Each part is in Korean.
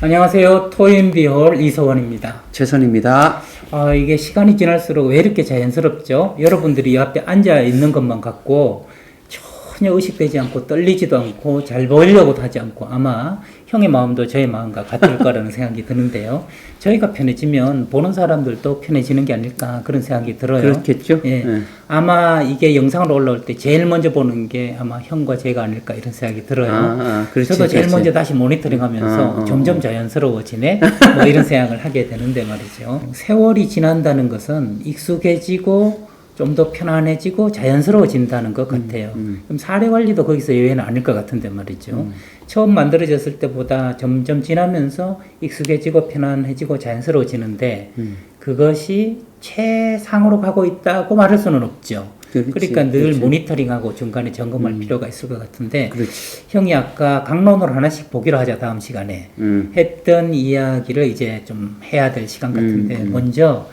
안녕하세요. 토인비홀 이서원입니다. 최선입니다. 아, 이게 시간이 지날수록 왜 이렇게 자연스럽죠? 여러분들이 옆에 앉아 있는 것만 같고 전혀 의식되지 않고 떨리지도 않고 잘 보이려고도 하지 않고 아마 형의 마음도 저의 마음과 같을 거라는 생각이 드는데요. 저희가 편해지면 보는 사람들도 편해지는 게 아닐까 그런 생각이 들어요. 그렇겠죠? 예. 예. 아마 이게 영상으로 올라올 때 제일 먼저 보는 게 아마 형과 제가 아닐까 이런 생각이 들어요. 아, 아, 그렇지, 저도 제일 그렇지. 먼저 다시 모니터링 하면서 어, 어, 점점 자연스러워지네? 뭐 이런 생각을 하게 되는데 말이죠. 세월이 지난다는 것은 익숙해지고 좀 더 편안해지고 자연스러워진다는 것 같아요. 음. 그럼 사례 관리도 거기서 예외는 아닐 것 같은데 말이죠. 처음 만들어졌을 때보다 점점 지나면서 익숙해지고 편안해지고 자연스러워지는데 음. 그것이 최상으로 가고 있다고 말할 수는 없죠. 그렇지, 그러니까 늘 그렇지. 모니터링하고 중간에 점검할 필요가 있을 것 같은데 그렇지. 형이 아까 강론으로 하나씩 보기로 하자 다음 시간에 음. 했던 이야기를 이제 좀 해야 될 시간 같은데 음, 음. 먼저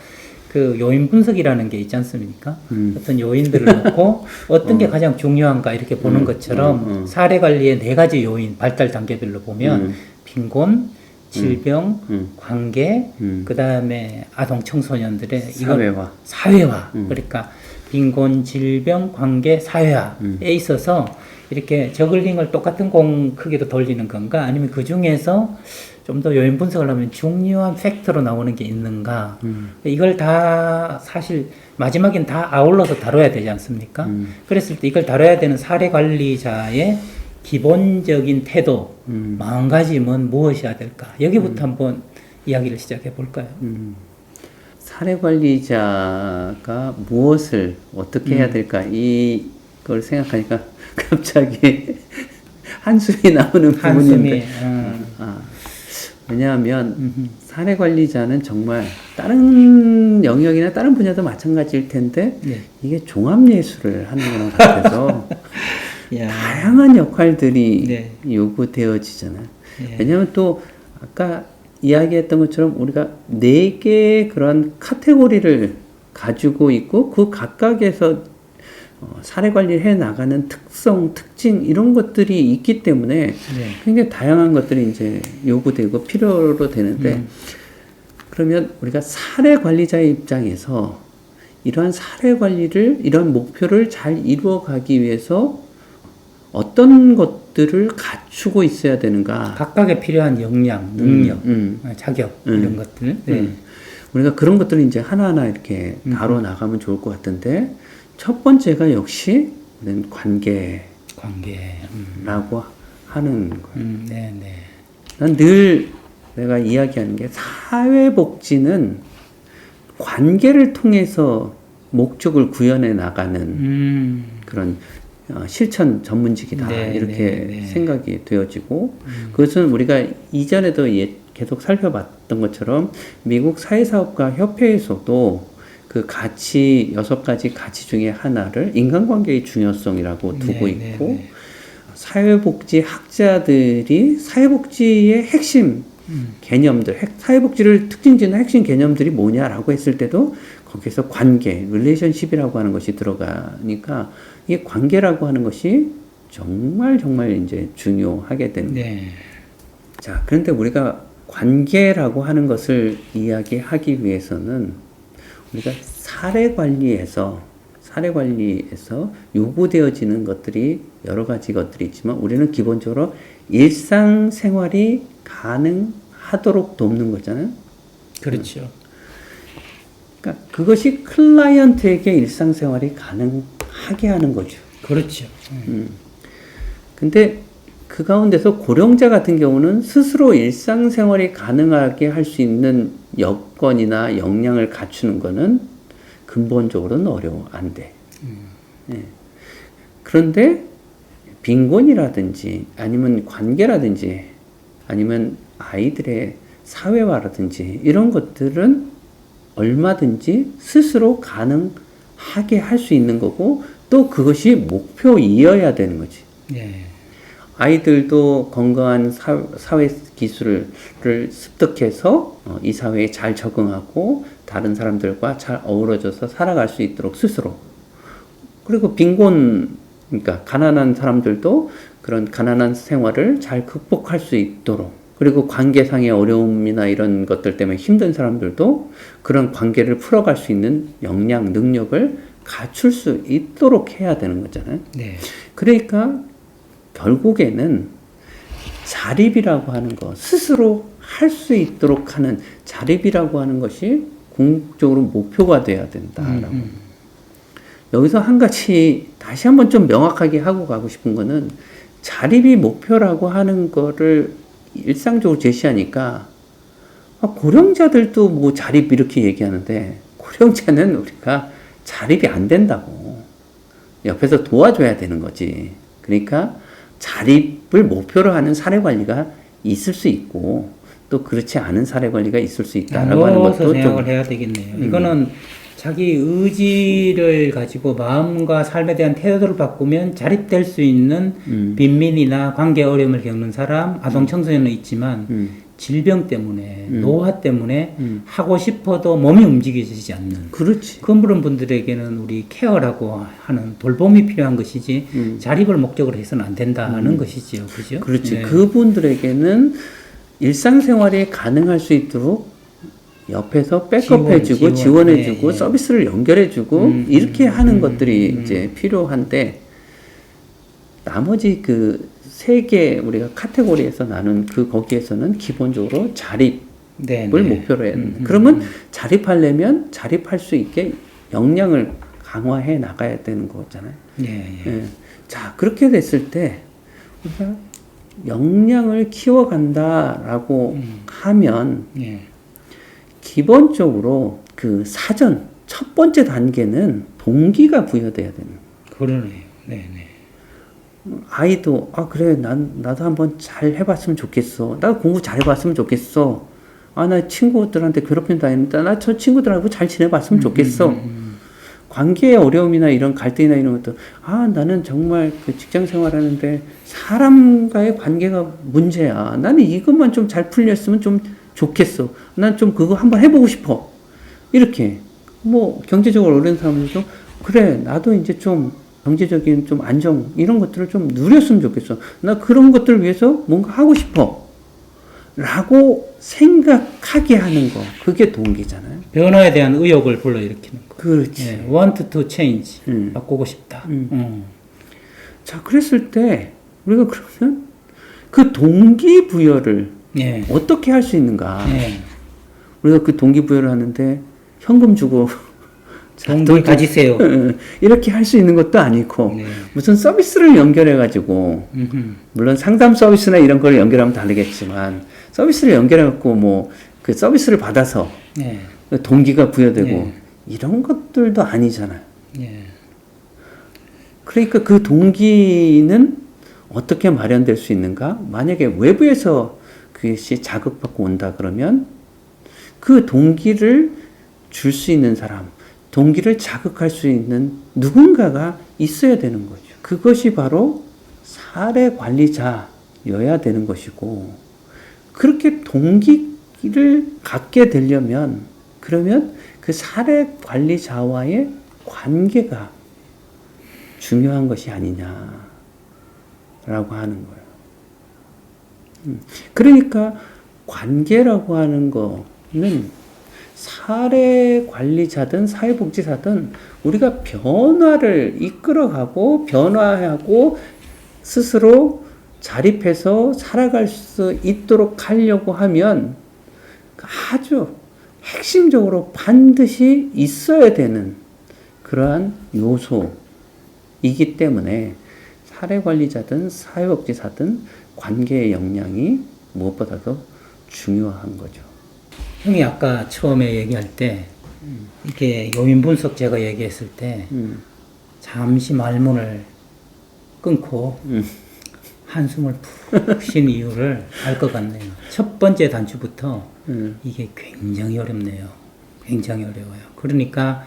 그 요인 분석이라는 게 있지 않습니까? 음. 어떤 요인들을 놓고 어떤 게 가장 중요한가 이렇게 보는 음, 것처럼 음, 음. 사례 관리의 네 가지 요인 발달 단계별로 보면 음. 빈곤, 질병, 음. 관계, 음. 그 다음에 아동 청소년들의 사회화. 사회화 음. 그러니까 빈곤, 질병, 관계, 사회화에 음. 있어서 이렇게 저글링을 똑같은 공 크기로 돌리는 건가 아니면 그 중에서 좀 더 요인 분석을 하면 중요한 팩터로 나오는 게 있는가 음. 이걸 다 사실 마지막엔 다 아울러서 다뤄야 되지 않습니까? 음. 그랬을 때 이걸 다뤄야 되는 사례 관리자의 기본적인 태도, 음. 마음가짐은 무엇이어야 될까? 여기부터 한번 이야기를 시작해 볼까요? 음. 사례 관리자가 무엇을 어떻게 음. 해야 될까 이걸 생각하니까 갑자기 한숨이 나오는 부분인데 음, 아, 왜냐하면 음흠. 사례 관리자는 정말 다른 영역이나 다른 분야도 마찬가지일 텐데 네. 이게 종합 예술을 하는 거랑 같아서 야. 다양한 역할들이 네. 요구되어지잖아요. 예. 왜냐하면 또 아까 이야기했던 것처럼 우리가 네 개의 그런 카테고리를 가지고 있고 그 각각에서 어, 사례 관리를 해 나가는 특성, 특징 이런 것들이 있기 때문에 네. 굉장히 다양한 것들이 이제 요구되고 필요로 되는데 음. 그러면 우리가 사례 관리자의 입장에서 이러한 사례 관리를 이러한 목표를 잘 이루어 가기 위해서 어떤 것들을 갖추고 있어야 되는가? 각각에 필요한 역량, 능력, 음, 어, 자격 음. 이런 것들. 네. 음. 우리가 그런 것들을 이제 하나하나 이렇게 음. 다뤄 나가면 좋을 것 같은데 첫 번째가 역시 우리는 관계라고 관계. 음. 하는 거예요. 음, 네, 네. 난 늘 내가 이야기하는 게 사회복지는 관계를 통해서 목적을 구현해 나가는 음. 그런 어, 실천 전문직이다 네, 이렇게 네, 네. 생각이 되어지고 그것은 우리가 이전에도 예, 계속 살펴봤던 것처럼 미국 사회사업가 협회에서도 그 가치 여섯 가지 가치 중에 하나를 인간관계의 중요성이라고 두고 네, 네, 있고 네. 사회복지 학자들이 사회복지의 핵심 음. 개념들, 핵- 사회복지를 특징짓는 핵심 개념들이 뭐냐라고 했을 때도 거기서 관계, 릴레이션십이라고 하는 것이 들어가니까 이 관계라고 하는 것이 정말 정말 이제 중요하게 되는 거예요. 네. 자, 그런데 우리가 관계라고 하는 것을 이야기하기 위해서는 우리가 사례 관리에서 사례 관리에서 요구되어지는 것들이 여러 가지 것들이 있지만 우리는 기본적으로 일상 생활이 가능하도록 돕는 거잖아요. 그렇죠. 그러니까 그것이 클라이언트에게 일상 생활이 가능 하게 하는 거죠. 그렇죠. 음. 근데 그 가운데서 고령자 같은 경우는 스스로 일상생활이 가능하게 할 수 있는 여건이나 역량을 갖추는 거는 근본적으로는 어려워 안 돼. 예. 그런데 빈곤이라든지 아니면 관계라든지 아니면 아이들의 사회화라든지 이런 것들은 얼마든지 스스로 가능하게 할 수 있는 거고 또 그것이 목표이어야 되는 거지. 네. 아이들도 건강한 사, 사회 기술을 습득해서 어, 이 사회에 잘 적응하고 다른 사람들과 잘 어우러져서 살아갈 수 있도록 스스로 그리고 빈곤 그러니까 가난한 사람들도 그런 가난한 생활을 잘 극복할 수 있도록 그리고 관계상의 어려움이나 이런 것들 때문에 힘든 사람들도 그런 관계를 풀어갈 수 있는 역량, 능력을 갖출 수 있도록 해야 되는 거잖아요. 네. 그러니까 결국에는 자립이라고 하는 것, 스스로 할 수 있도록 하는 자립이라고 하는 것이 궁극적으로 목표가 돼야 된다라고. 음, 여기서 한 가지 다시 한번 좀 명확하게 하고 가고 싶은 거는 자립이 목표라고 하는 거를 일상적으로 제시하니까 아, 고령자들도 뭐 자립 이렇게 얘기하는데 고령자는 우리가 자립이 안 된다고 옆에서 도와줘야 되는 거지. 그러니까 자립을 목표로 하는 사례 관리가 있을 수 있고 또 그렇지 않은 사례 관리가 있을 수 있다라고 하는 것도 생각을 좀 해야 되겠네요. 이거는 자기 의지를 가지고 마음과 삶에 대한 태도를 바꾸면 자립될 수 있는 음. 빈민이나 관계 어려움을 겪는 사람, 아동 청소년은 있지만 음. 질병 때문에 노화 때문에 음. 하고 싶어도 몸이 움직여지지 않는 그렇지. 그런 분들에게는 우리 케어라고 하는 돌봄이 필요한 것이지 음. 자립을 목적으로 해서는 안 된다는 것이지요, 그죠? 그렇지. 네. 그분들에게는 일상생활이 가능할 수 있도록 옆에서 백업해주고 지원, 지원. 지원해주고 네, 네. 서비스를 연결해주고 음, 이렇게 음, 하는 음, 것들이 음. 이제 필요한데 나머지 그 세 개 우리가 카테고리에서 나눈 그 거기에서는 기본적으로 자립을 네, 네. 목표로 해야 된다. 음, 음, 그러면 자립하려면 자립할 수 있게 역량을 강화해 나가야 되는 거잖아요. 예, 예. 예. 자, 그렇게 됐을 때, 우리가 역량을 키워간다라고 음. 하면, 예. 기본적으로 그 사전, 첫 번째 단계는 동기가 부여돼야 되는. 그러네요. 네, 네. 아이도, 아, 그래, 난, 나도 한번 잘 해봤으면 좋겠어. 나 공부 잘 해봤으면 좋겠어. 아, 나 친구들한테 괴롭힘 당했는데, 나 저 친구들하고 잘 지내봤으면 좋겠어. 관계의 어려움이나 이런 갈등이나 이런 것도 아 나는 정말 그 직장 생활하는데 사람과의 관계가 문제야. 나는 이것만 좀 잘 풀렸으면 좀 좋겠어. 난 좀 그거 한번 해보고 싶어. 이렇게 뭐 경제적으로 어려운 사람들도 그래 나도 이제 좀 경제적인 좀 안정 이런 것들을 좀 누렸으면 좋겠어. 나 그런 것들을 위해서 뭔가 하고 싶어. 라고 생각하게 하는 거 그게 동기잖아요. 변화에 대한 의욕을 불러일으키는 거. 그렇지. 예, want to change. 음. 바꾸고 싶다. 음. 음. 자, 그랬을 때 우리가 그러면 그 동기 부여를 예. 어떻게 할 수 있는가? 예. 우리가 그 동기 부여를 하는데 현금 주고 자, 동기 돈 좀- 가지세요. 이렇게 할 수 있는 것도 아니고 네. 무슨 서비스를 연결해 가지고. 물론 상담 서비스나 이런 걸 연결하면 다르겠지만 서비스를 연결해 갖고 뭐 그 서비스를 받아서 예. 동기가 부여되고 네. 이런 것들도 아니잖아요. 예. 그러니까 그 동기는 어떻게 마련될 수 있는가? 만약에 외부에서 그것이 자극받고 온다 그러면 그 동기를 줄 수 있는 사람, 동기를 자극할 수 있는 누군가가 있어야 되는 거죠. 그것이 바로 사례 관리자여야 되는 것이고, 그렇게 동기를 갖게 되려면, 그러면 그 사례 관리자와의 관계가 중요한 것이 아니냐라고 하는 거예요. 음, 그러니까 관계라고 하는 거는 사례 관리자든 사회복지사든 우리가 변화를 이끌어가고 변화하고 스스로 자립해서 살아갈 수 있도록 하려고 하면 아주 핵심적으로 반드시 있어야 되는 그러한 요소이기 때문에 사례 관리자든 사회복지사든 관계의 역량이 무엇보다도 중요한 거죠. 형이 아까 처음에 얘기할 때 이렇게 요인 분석 제가 얘기했을 때 음, 잠시 말문을 끊고 음. 한숨을 푹 쉰 이유를 알 것 같네요. 첫 번째 단추부터 음, 이게 굉장히 어렵네요. 굉장히 어려워요. 그러니까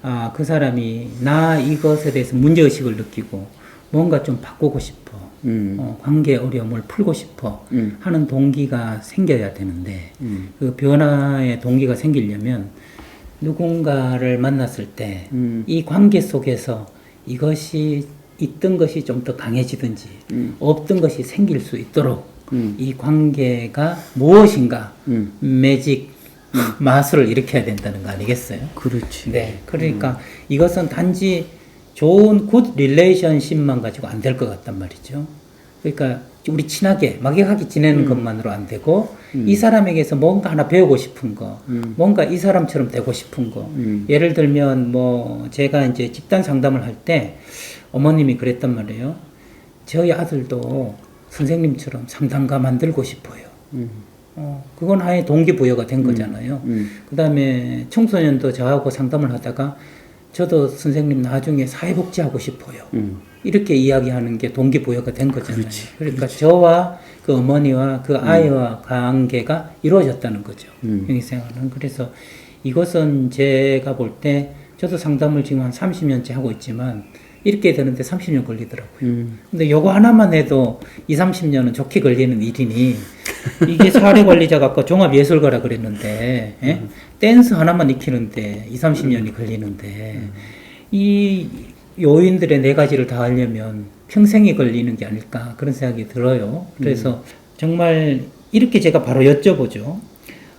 아, 그 사람이 나 이것에 대해서 문제의식을 느끼고 뭔가 좀 바꾸고 싶어. 음, 어, 관계 어려움을 풀고 싶어 음. 하는 동기가 생겨야 되는데 음. 그 변화의 동기가 생기려면 누군가를 만났을 때이 음. 관계 속에서 이것이 있던 것이 좀 더 강해지든지 음. 없던 것이 생길 수 있도록 음. 이 관계가 무엇인가 음. 매직 마술을 일으켜야 된다는 거 아니겠어요? 그렇지. 네. 그러니까 이것은 단지 좋은 굿 릴레이션십만 가지고 안 될 것 같단 말이죠. 그러니까 우리 친하게 막역하게 지내는 것만으로 안 되고 이 사람에게서 뭔가 하나 배우고 싶은 거, 뭔가 이 사람처럼 되고 싶은 거. 음. 예를 들면 뭐 제가 이제 집단 상담을 할 때 어머님이 그랬단 말이에요. 저희 아들도 선생님처럼 상담가 만들고 싶어요. 음. 어, 그건 하나의 동기부여가 된 거잖아요. 음. 그 다음에 청소년도 저하고 상담을 하다가 저도 선생님 나중에 사회복지 하고 싶어요. 음. 이렇게 이야기하는 게 동기부여가 된 거잖아요. 그러니까 저와 그 어머니와 그 아이와 관계가 이루어졌다는 거죠. 음. 형이생활은. 그래서 이것은 제가 볼 때 저도 상담을 지금 한 30년째 하고 있지만 이렇게 되는데 30년 걸리더라고요. 음. 근데 요거 하나만 해도 2, 30년은 좋게 걸리는 일이니 이게 사례 관리자가 아까 종합 예술가라 그랬는데 예? 댄스 하나만 익히는데 2, 30년이 걸리는데 이 요인들의 네 가지를 다 하려면 평생이 걸리는 게 아닐까 그런 생각이 들어요. 그래서 정말 이렇게 제가 바로 여쭤보죠.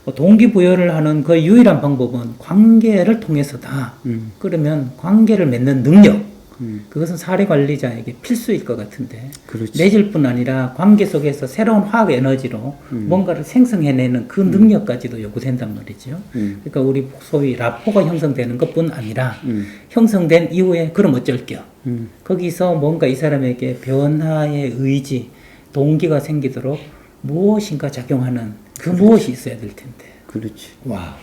어, 동기부여를 하는 그 유일한 방법은 관계를 통해서다. 음. 그러면 관계를 맺는 능력, 음. 그것은 사례 관리자에게 필수일 것 같은데 그렇지. 맺을 뿐 아니라 관계 속에서 새로운 화학 에너지로 뭔가를 생성해내는 그 능력까지도 요구된단 말이죠. 음. 그러니까 우리 소위 라포가 형성되는 것뿐 아니라 음. 형성된 이후에 그럼 어쩔겨. 음. 거기서 뭔가 이 사람에게 변화의 의지, 동기가 생기도록 무엇인가 작용하는 그 무엇이 있어야 될 텐데. 그렇지. 와,